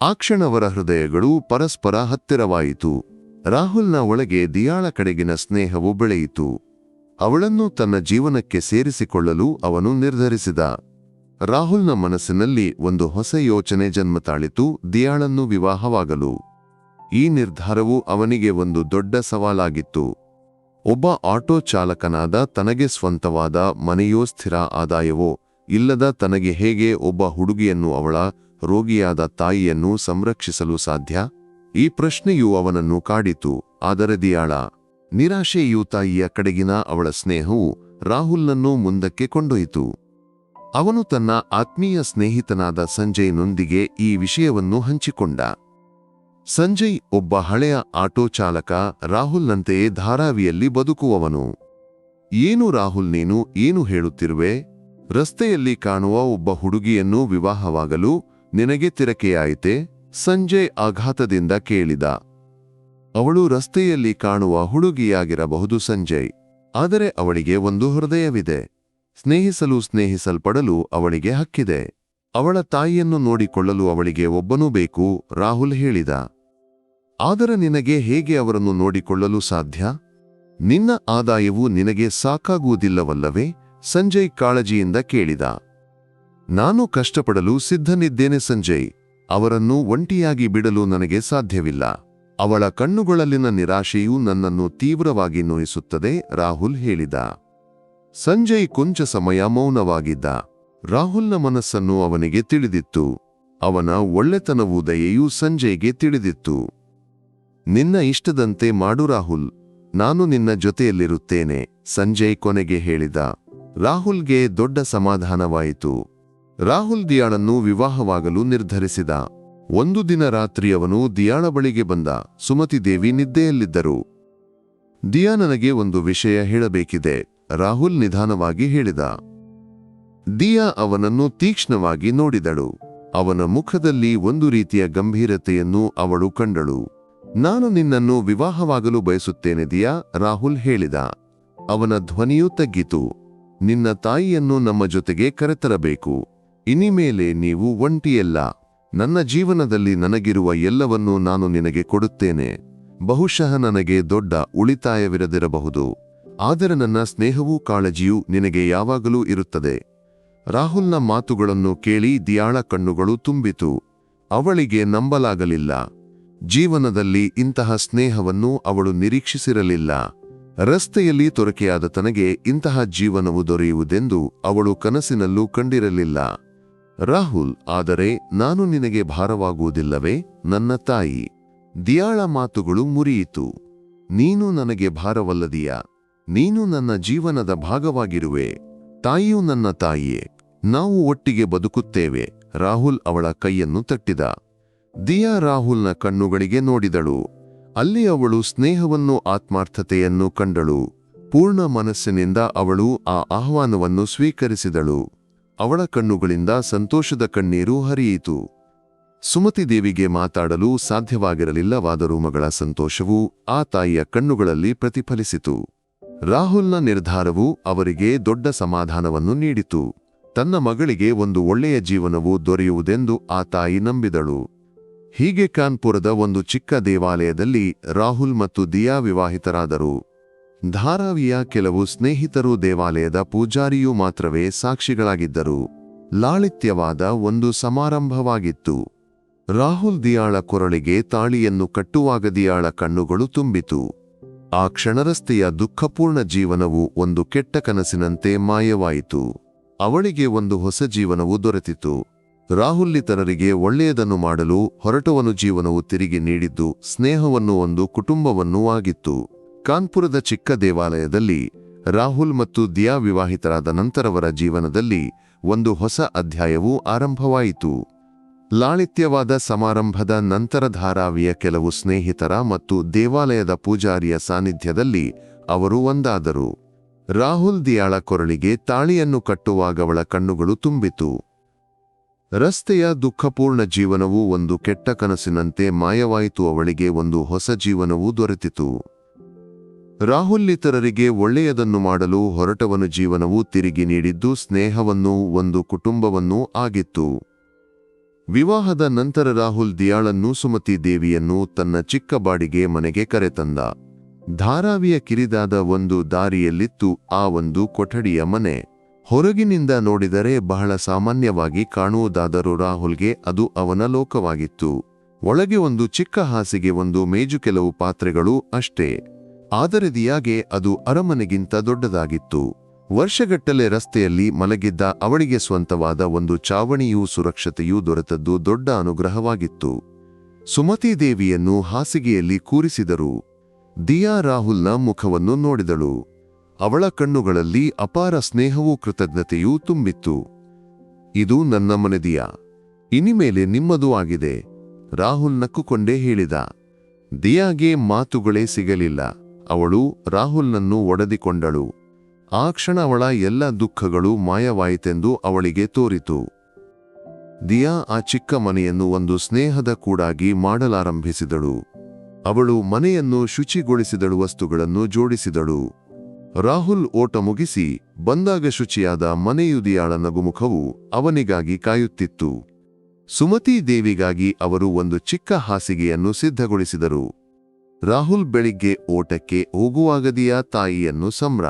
ಆ ಕ್ಷಣವರ ಹೃದಯಗಳು ಪರಸ್ಪರ ಹತ್ತಿರವಾಯಿತು. ರಾಹುಲ್ನ ಒಳಗೆ ದಿಯಾಳ ಕಡೆಗಿನ ಸ್ನೇಹವು ಬೆಳೆಯಿತು. ಅವಳನ್ನು ತನ್ನ ಜೀವನಕ್ಕೆ ಸೇರಿಸಿಕೊಳ್ಳಲು ಅವನು ನಿರ್ಧರಿಸಿದ. ರಾಹುಲ್ನ ಮನಸ್ಸಿನಲ್ಲಿ ಒಂದು ಹೊಸ ಯೋಚನೆ ಜನ್ಮತಾಳಿತು. ದಿಯಾಳನ್ನು ವಿವಾಹವಾಗಲು. ಈ ನಿರ್ಧಾರವು ಅವನಿಗೆ ಒಂದು ದೊಡ್ಡ ಸವಾಲಾಗಿತ್ತು. ಒಬ್ಬ ಆಟೋ ಚಾಲಕನಾದ ತನಗೆ ಸ್ವಂತವಾದ ಮನೆಯೋ ಸ್ಥಿರ ಆದಾಯವೋ ಇಲ್ಲದ ತನಗೆ ಹೇಗೆ ಒಬ್ಬ ಹುಡುಗಿಯನ್ನು ಅವಳ ರೋಗಿಯಾದ ತಾಯಿಯನ್ನು ಸಂರಕ್ಷಿಸಲು ಸಾಧ್ಯ? ಈ ಪ್ರಶ್ನೆಯು ಅವನನ್ನು ಕಾಡಿತು. ಆದರೆ ದಿಯಾಳ, ನಿರಾಶೆಯು ತಾಯಿಯ ಕಡೆಗಿನ ಅವಳ ಸ್ನೇಹವು ರಾಹುಲ್ನನ್ನು ಮುಂದಕ್ಕೆ ಕೊಂಡೊಯಿತು ಅವನು ತನ್ನ ಆತ್ಮೀಯ ಸ್ನೇಹಿತನಾದ ಸಂಜಯ್ನೊಂದಿಗೆ ಈ ವಿಷಯವನ್ನು ಹಂಚಿಕೊಂಡ. ಸಂಜಯ್ ಒಬ್ಬ ಹಳೆಯ ಆಟೋ ಚಾಲಕ ರಾಹುಲ್ನಂತೆಯೇ ಧಾರಾವಿಯಲ್ಲಿ ಬದುಕುವವನು. ಏನು ರಾಹುಲ್, ನೀನು ಏನು ಹೇಳುತ್ತಿರುವೆ? ರಸ್ತೆಯಲ್ಲಿ ಕಾಣುವ ಒಬ್ಬ ಹುಡುಗಿಯನ್ನು ವಿವಾಹವಾಗಲು ನಿನಗೆ ತಿರಕೆಯಾಯಿತೆ? ಸಂಜಯ್ ಆಘಾತದಿಂದ ಕೇಳಿದ. ಅವಳು ರಸ್ತೆಯಲ್ಲಿ ಕಾಣುವ ಹುಡುಗಿಯಾಗಿರಬಹುದು ಸಂಜಯ್, ಆದರೆ ಅವಳಿಗೆ ಒಂದು ಹೃದಯವಿದೆ. ಸ್ನೇಹಿಸಲು ಸ್ನೇಹಿಸಲ್ಪಡಲು ಅವಳಿಗೆ ಹಕ್ಕಿದೆ. ಅವಳ ತಾಯಿಯನ್ನು ನೋಡಿಕೊಳ್ಳಲು ಅವಳಿಗೆ ಒಬ್ಬನೂ ಬೇಕು, ರಾಹುಲ್ ಹೇಳಿದ. ಆದರೆ ನಿನಗೆ ಹೇಗೆ ಅವರನ್ನು ನೋಡಿಕೊಳ್ಳಲು ಸಾಧ್ಯ? ನಿನ್ನ ಆದಾಯವು ನಿನಗೆ ಸಾಕಾಗುವುದಿಲ್ಲವಲ್ಲವೇ? ಸಂಜಯ್ ಕಾಳಜಿಯಿಂದ ಕೇಳಿದ. ನಾನು ಕಷ್ಟಪಡಲು ಸಿದ್ಧನಿದ್ದೇನೆ ಸಂಜಯ್. ಅವರನ್ನು ಒಂಟಿಯಾಗಿ ಬಿಡಲು ನನಗೆ ಸಾಧ್ಯವಿಲ್ಲ. ಅವಳ ಕಣ್ಣುಗಳಲ್ಲಿನ ನಿರಾಶೆಯು ನನ್ನನ್ನು ತೀವ್ರವಾಗಿ ನೋಯಿಸುತ್ತದೆ, ರಾಹುಲ್ ಹೇಳಿದ. ಸಂಜಯ್ ಕೊಂಚ ಸಮಯ ಮೌನವಾಗಿದ್ದ. ರಾಹುಲ್ನ ಮನಸ್ಸನ್ನು ಅವನಿಗೆ ತಿಳಿದಿತ್ತು. ಅವನ ಒಳ್ಳೆತನವು ದಯೆಯೂ ಸಂಜಯ್ಗೆ ತಿಳಿದಿತ್ತು. ನಿನ್ನ ಇಷ್ಟದಂತೆ ಮಾಡು ರಾಹುಲ್, ನಾನು ನಿನ್ನ ಜೊತೆಯಲ್ಲಿರುತ್ತೇನೆ, ಸಂಜಯ್ ಕೊನೆಗೆ ಹೇಳಿದ. ರಾಹುಲ್ಗೆ ದೊಡ್ಡ ಸಮಾಧಾನವಾಯಿತು. ರಾಹುಲ್ ದಿಯಾಳನ್ನು ವಿವಾಹವಾಗಲು ನಿರ್ಧರಿಸಿದ. ಒಂದು ದಿನ ರಾತ್ರಿ ಅವನು ದಿಯಾಳ ಬಳಿಗೆ ಬಂದ. ಸುಮತಿ ದೇವಿ ನಿದ್ದೆಯಲ್ಲಿದ್ದರು. ದಿಯಾ ನನಗೆ ಒಂದು ವಿಷಯ ಹೇಳಬೇಕಿದೆ, ರಾಹುಲ್ ನಿಧಾನವಾಗಿ ಹೇಳಿದ. ದಿಯಾ ಅವನನ್ನು ತೀಕ್ಷ್ಣವಾಗಿ ನೋಡಿದಳು. ಅವನ ಮುಖದಲ್ಲಿ ಒಂದು ರೀತಿಯ ಗಂಭೀರತೆಯನ್ನು ಅವಳು ಕಂಡಳು. ನಾನು ನಿನ್ನನ್ನು ವಿವಾಹವಾಗಲು ಬಯಸುತ್ತೇನೆ ದಿಯಾ, ರಾಹುಲ್ ಹೇಳಿದ. ಅವನ ಧ್ವನಿಯೂ ತಗ್ಗಿತು. ನಿನ್ನ ತಾಯಿಯನ್ನು ನಮ್ಮ ಜೊತೆಗೆ ಕರೆತರಬೇಕು. ಇನಿಮೇಲೆ ನೀವು ಒಂಟಿಯಲ್ಲ. ನನ್ನ ಜೀವನದಲ್ಲಿ ನನಗಿರುವ ಎಲ್ಲವನ್ನೂ ನಾನು ನಿನಗೆ ಕೊಡುತ್ತೇನೆ. ಬಹುಶಃ ನನಗೆ ದೊಡ್ಡ ಉಳಿತಾಯವಿರದಿರಬಹುದು. ಆದರೆ ನನ್ನ ಸ್ನೇಹವೂ ಕಾಳಜಿಯೂ ನಿನಗೆ ಯಾವಾಗಲೂ ಇರುತ್ತದೆ. ರಾಹುಲ್ನ ಮಾತುಗಳನ್ನು ಕೇಳಿ ದಿಯಾಳ ಕಣ್ಣುಗಳು ತುಂಬಿತು. ಅವಳಿಗೆ ನಂಬಲಾಗಲಿಲ್ಲ. ಜೀವನದಲ್ಲಿ ಇಂತಹ ಸ್ನೇಹವನ್ನು ಅವಳು ನಿರೀಕ್ಷಿಸಿರಲಿಲ್ಲ. ರಸ್ತೆಯಲ್ಲಿ ತೊರಕೆಯಾದ ತನಗೆ ಇಂತಹ ಜೀವನವು ದೊರೆಯುವುದೆಂದು ಅವಳು ಕನಸಿನಲ್ಲೂ ಕಂಡಿರಲಿಲ್ಲ. ರಾಹುಲ್, ಆದರೆ ನಾನು ನಿನಗೆ ಭಾರವಾಗುವುದಿಲ್ಲವೇ? ನನ್ನ ತಾಯಿ. ದಿಯಾಳ ಮಾತುಗಳು ಮುರಿಯಿತು. ನೀನು ನನಗೆ ಭಾರವಲ್ಲದೀಯ? ನೀನು ನನ್ನ ಜೀವನದ ಭಾಗವಾಗಿರುವೆ. ತಾಯಿಯೂ ನನ್ನ ತಾಯಿಯೇ. ನಾವು ಒಟ್ಟಿಗೆ ಬದುಕುತ್ತೇವೆ. ರಾಹುಲ್ ಅವಳ ಕೈಯನ್ನು ತಟ್ಟಿದ. ದಿಯಾ ರಾಹುಲ್ನ ಕಣ್ಣುಗಳಿಗೆ ನೋಡಿದಳು. ಅಲ್ಲಿ ಅವಳು ಸ್ನೇಹವನ್ನು, ಆತ್ಮಾರ್ಥತೆಯನ್ನು ಕಂಡಳು. ಪೂರ್ಣ ಮನಸ್ಸಿನಿಂದ ಅವಳು ಆ ಆಹ್ವಾನವನ್ನು ಸ್ವೀಕರಿಸಿದಳು. ಅವಳ ಕಣ್ಣುಗಳಿಂದ ಸಂತೋಷದ ಕಣ್ಣೀರು ಹರಿಯಿತು. ಸುಮತಿ ದೇವಿಗೆ ಮಾತಾಡಲು ಸಾಧ್ಯವಾಗಿರಲಿಲ್ಲವಾದರೂ ಮಗಳ ಸಂತೋಷವು ಆ ತಾಯಿಯ ಕಣ್ಣುಗಳಲ್ಲಿ ಪ್ರತಿಫಲಿಸಿತು. ರಾಹುಲ್ನ ನಿರ್ಧಾರವು ಅವರಿಗೆ ದೊಡ್ಡ ಸಮಾಧಾನವನ್ನು ನೀಡಿತು. ತನ್ನ ಮಗಳಿಗೆ ಒಂದು ಒಳ್ಳೆಯ ಜೀವನವು ದೊರೆಯುವುದೆಂದು ಆ ತಾಯಿ ನಂಬಿದಳು. ಹೀಗೆ ಕಾನ್ಪುರದ ಒಂದು ಚಿಕ್ಕ ದೇವಾಲಯದಲ್ಲಿ ರಾಹುಲ್ ಮತ್ತು ದಿಯಾ ವಿವಾಹಿತರಾದರು. ಧಾರಾವಿಯ ಕೆಲವು ಸ್ನೇಹಿತರು ದೇವಾಲಯದ ಪೂಜಾರಿಯೂ ಮಾತ್ರವೇ ಸಾಕ್ಷಿಗಳಾಗಿದ್ದರು. ಲಾಳಿತ್ಯವಾದ ಒಂದು ಸಮಾರಂಭವಾಗಿತ್ತು. ರಾಹುಲ್ ದಿಯಾಳ ಕೊರಳಿಗೆ ತಾಳಿಯನ್ನು ಕಟ್ಟುವಾಗ ದಿಯಾಳ ಕಣ್ಣುಗಳು ತುಂಬಿತು. ಆ ಕ್ಷಣರಸ್ತೆಯ ದುಃಖಪೂರ್ಣ ಜೀವನವು ಒಂದು ಕೆಟ್ಟ ಕನಸಿನಂತೆ ಮಾಯವಾಯಿತು. ಅವಳಿಗೆ ಒಂದು ಹೊಸ ಜೀವನವು ದೊರೆತಿತ್ತು. ರಾಹುಲ್ ಇತರರಿಗೆ ಒಳ್ಳೆಯದನ್ನು ಮಾಡಲು ಹೊರಟವನು ಜೀವನವು ತಿರುಗಿ ನೀಡಿದ್ದು ಸ್ನೇಹವನ್ನು ಒಂದು ಕುಟುಂಬವನ್ನೂ ಆಗಿತ್ತು. ಕಾನ್ಪುರದ ಚಿಕ್ಕ ದೇವಾಲಯದಲ್ಲಿ ರಾಹುಲ್ ಮತ್ತು ದಿಯಾ ವಿವಾಹಿತರಾದ ನಂತರವರ ಜೀವನದಲ್ಲಿ ಒಂದು ಹೊಸ ಅಧ್ಯಾಯವು ಆರಂಭವಾಯಿತು. ಲಾಳಿತ್ಯವಾದ ಸಮಾರಂಭದ ನಂತರ ಧಾರಾವಿಯ ಕೆಲವು ಸ್ನೇಹಿತರ ಮತ್ತು ದೇವಾಲಯದ ಪೂಜಾರಿಯ ಸಾನ್ನಿಧ್ಯದಲ್ಲಿ ಅವರು ಒಂದಾದರು. ರಾಹುಲ್ ದಿಯಾಳ ಕೊರಳಿಗೆ ತಾಳಿಯನ್ನು ಕಟ್ಟುವಾಗವಳ ಕಣ್ಣುಗಳು ತುಂಬಿತು. ರಸ್ತೆಯ ದುಃಖಪೂರ್ಣ ಜೀವನವು ಒಂದು ಕೆಟ್ಟ ಕನಸಿನಂತೆ ಮಾಯವಾಯಿತು, ಅವಳಿಗೆ ಒಂದು ಹೊಸ ಜೀವನವೂ ದೊರೆತಿತು. ರಾಹುಲ್ ಇತರರಿಗೆ ಒಳ್ಳೆಯದನ್ನು ಮಾಡಲು ಹೊರಟವನು ಜೀವನವು ತಿರುಗಿ ನೀಡಿದ್ದು, ಸ್ನೇಹವನ್ನೂ ಒಂದು ಕುಟುಂಬವನ್ನೂ ಆಗಿತ್ತು. ವಿವಾಹದ ನಂತರ ರಾಹುಲ್ ದಿಯಾಳನ್ನು ಸುಮತಿ ದೇವಿಯನ್ನು ತನ್ನ ಚಿಕ್ಕ ಬಾಡಿಗೆ ಮನೆಗೆ ಕರೆತಂದ. ಧಾರಾವಿಯ ಕಿರಿದಾದ ಒಂದು ದಾರಿಯಲ್ಲಿತ್ತು ಆ ಒಂದು ಕೊಠಡಿಯ ಮನೆ. ಹೊರಗಿನಿಂದ ನೋಡಿದರೆ ಬಹಳ ಸಾಮಾನ್ಯವಾಗಿ ಕಾಣುವುದಾದರೂ ರಾಹುಲ್ಗೆ ಅದು ಅವನ ಲೋಕವಾಗಿತ್ತು. ಒಳಗೆ ಒಂದು ಚಿಕ್ಕ ಹಾಸಿಗೆ, ಒಂದು ಮೇಜು ಕೆಲವು ಪಾತ್ರೆಗಳು ಅಷ್ಟೇ. ಆದರದಿಯಾಗೆ ಅದು ಅರಮನೆಗಿಂತ ದೊಡ್ಡದಾಗಿತ್ತು. ವರ್ಷಗಟ್ಟಲೆ ರಸ್ತೆಯಲ್ಲಿ ಮಲಗಿದ್ದ ಅವಳಿಗೆ ಸ್ವಂತವಾದ ಒಂದು ಚಾವಣಿಯೂ ಸುರಕ್ಷತೆಯೂ ದೊರೆತದ್ದು ದೊಡ್ಡ ಅನುಗ್ರಹವಾಗಿತ್ತು. ಸುಮತಿ ದೇವಿಯನ್ನು ಹಾಸಿಗೆಯಲ್ಲಿ ಕೂರಿಸಿದರು. ದಿಯಾ ರಾಹುಲ್ನ ಮುಖವನ್ನು ನೋಡಿದಳು. ಅವಳ ಕಣ್ಣುಗಳಲ್ಲಿ ಅಪಾರ ಸ್ನೇಹವೂ ಕೃತಜ್ಞತೆಯೂ ತುಂಬಿತ್ತು. ಇದು ನನ್ನ ಮನೆದಿಯಾ ಇನಿಮೇಲೆ ನಿಮ್ಮದು ಆಗಿದೆ. ರಾಹುಲ್ ನಕ್ಕುಕೊಂಡೇ ಹೇಳಿದ. ದಿಯಾಗೆ ಮಾತುಗಳೇ ಸಿಗಲಿಲ್ಲ. ಅವಳು ರಾಹುಲ್ನನ್ನು ಒಡೆದಿಕೊಂಡಳು. ಆ ಕ್ಷಣ ಅವಳ ಎಲ್ಲ ದುಃಖಗಳು ಮಾಯವಾಯಿತೆಂದು ಅವಳಿಗೆ ತೋರಿತು. ದಿಯಾ ಆ ಚಿಕ್ಕ ಮನೆಯನ್ನು ಒಂದು ಸ್ನೇಹದ ಕೂಡಾಗಿ ಮಾಡಲಾರಂಭಿಸಿದಳು. ಅವಳು ಮನೆಯನ್ನು ಶುಚಿಗೊಳಿಸಿದಳು, ವಸ್ತುಗಳನ್ನು ಜೋಡಿಸಿದಳು. ರಾಹುಲ್ ಓಟ ಮುಗಿಸಿ ಬಂದಾಗ ಶುಚಿಯಾದ ಮನೆಯುದಿಯಾಳ ನಗುಮುಖವು ಅವನಿಗಾಗಿ ಕಾಯುತ್ತಿತ್ತು. ಸುಮತಿ ದೇವಿಗಾಗಿ ಅವರು ಒಂದು ಚಿಕ್ಕ ಹಾಸಿಗೆಯನ್ನು ಸಿದ್ಧಗೊಳಿಸಿದರು. ರಾಹುಲ್ ಬೆಳಿಗ್ಗೆ ಓಟಕ್ಕೆ ಹೋಗುವಾಗದಿಯ ತಾಯಿಯನ್ನು ಸಂಬ್ರ